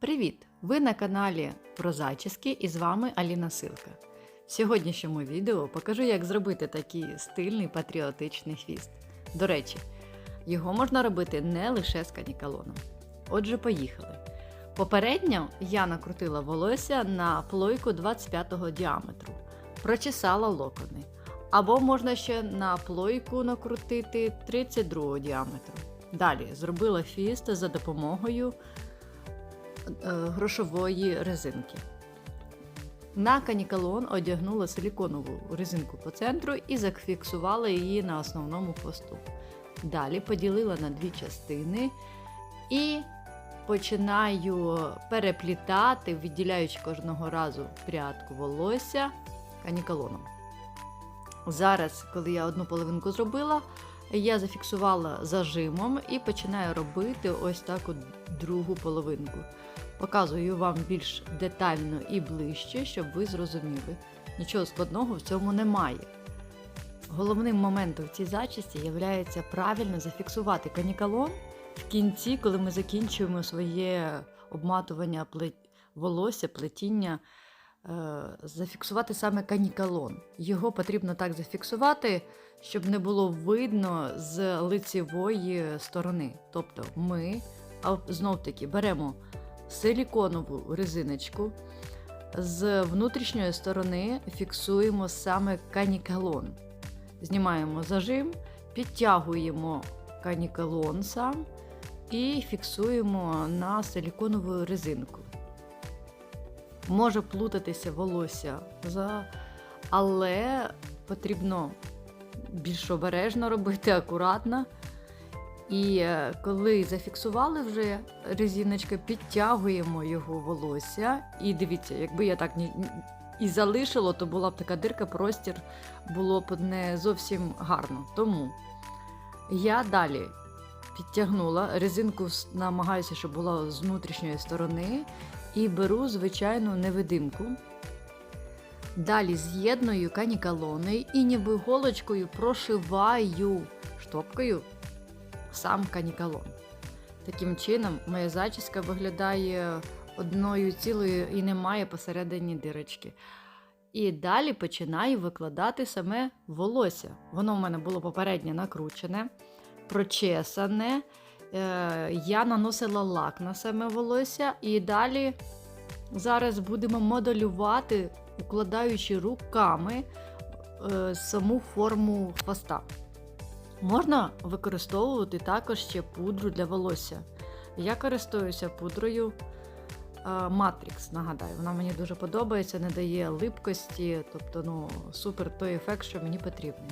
Привіт! Ви на каналі про зачіски і з вами Аліна Силка. В сьогоднішньому відео покажу, як зробити такий стильний патріотичний хвіст. До речі, його можна робити не лише з канікалоном. Отже, поїхали. Попередньо я накрутила волосся на плойку 25 діаметру, прочесала локони. Або можна ще на плойку накрутити 32 діаметру. Далі зробила фіст за допомогою грошової резинки. На канікалон одягнула силіконову резинку по центру і зафіксувала її на основному хвосту. Далі поділила на дві частини і починаю переплітати, відділяючи кожного разу прядку волосся канікалоном. Зараз, коли я одну половинку зробила, я зафіксувала зажимом і починаю робити ось так от другу половинку. Показую вам більш детально і ближче, щоб ви зрозуміли. Нічого складного в цьому немає. Головним моментом в цій зачісті є правильно зафіксувати канікалон в кінці, коли ми закінчуємо своє обматування пле- волосся, плетіння, е, зафіксувати саме канікалон. Його потрібно так зафіксувати, щоб не було видно з лицевої сторони. Тобто ми знов таки беремо силіконову резиночку. З внутрішньої сторони фіксуємо саме канікалон. Знімаємо зажим, підтягуємо канікалон сам і фіксуємо на силіконову резинку. Може плутатися волосся, але потрібно більш обережно робити, акуратно. І е, коли зафіксували вже резиночка, підтягуємо його волосся. І дивіться, якби я так і залишила, то була б така дирка, простір було б не зовсім гарно. Тому я далі підтягнула резинку, намагаюся, щоб була з внутрішньої сторони, і беру звичайну невидимку. Далі з'єдную канікалони і ніби голочкою прошиваю штопкою сам канікалон. Таким чином, моя зачіска виглядає одною цілою і немає посередині дирочки. І далі починаю викладати саме волосся. Воно в мене було попередньо накручене, прочесане. Е, Я наносила лак на саме волосся, і далі зараз будемо моделювати, укладаючи руками е, саму форму хвоста. Можна використовувати також ще пудру для волосся. Я користуюся пудрою е, Matrix, нагадаю, вона мені дуже подобається, не дає липкості, тобто ну, супер той ефект, що мені потрібний.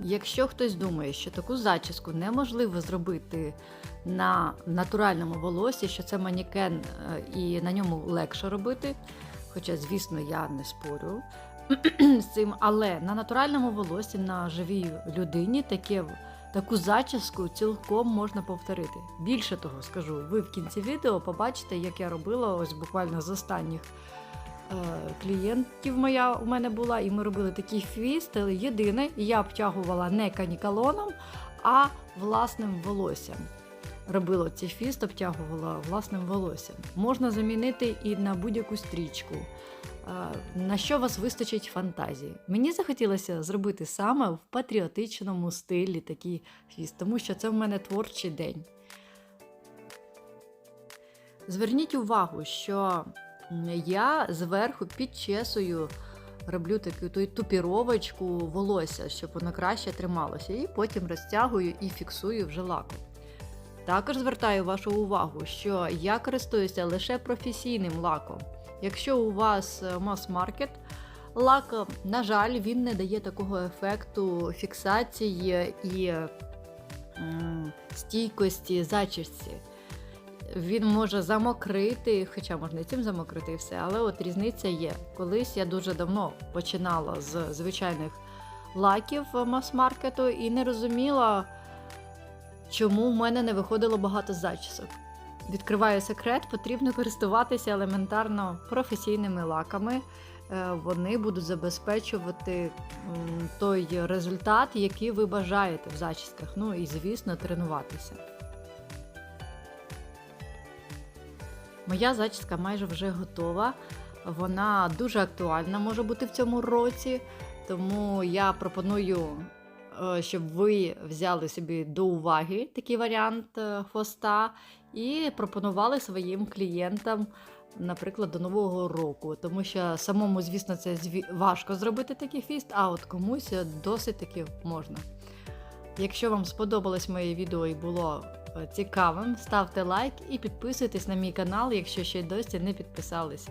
Якщо хтось думає, що таку зачіску неможливо зробити на натуральному волосі, що це манікен е, і на ньому легше робити, хоча, звісно, я не спорю з цим, але на натуральному волосі, на живій людині таке, таку зачіску цілком можна повторити. Більше того, скажу, ви в кінці відео побачите, як я робила ось буквально з останніх е, клієнтів моя у мене була, і ми робили такий хвіст, але єдине, я обтягувала не канікалоном, а власним волоссям. Робила цей фіст, обтягувала власним волоссям. Можна замінити і на будь-яку стрічку. На що вас вистачить фантазії? Мені захотілося зробити саме в патріотичному стилі такий хвіст, тому що це в мене творчий день. Зверніть увагу, що я зверху підчесую, роблю таку той тупіровочку волосся, щоб воно краще трималося, і потім розтягую і фіксую вже лаком. Також звертаю вашу увагу, що я користуюся лише професійним лаком. Якщо у вас е, мас-маркет, лак, е, на жаль, він не дає такого ефекту фіксації і стійкості зачісті. Він може замокрити, хоча можна і цим замокрити і все, але от різниця є. Колись я дуже давно починала з звичайних лаків мас-маркету і не розуміла, чому в мене не виходило багато зачісок. Відкриваю секрет, потрібно користуватися елементарно професійними лаками. Е, Вони будуть забезпечувати той результат, який ви бажаєте в зачісках. Ну і, звісно, тренуватися. Моя зачіска майже вже готова. Вона дуже актуальна може бути в цьому році, тому я пропоную, щоб ви взяли собі до уваги такий варіант е, хвоста і пропонували своїм клієнтам, наприклад, до нового року. Тому що самому, звісно, це важко зробити такий хвіст, а от комусь досить таки можна. Якщо вам сподобалось моє відео і було е, цікавим, ставте лайк і підписуйтесь на мій канал, якщо ще досі не підписались.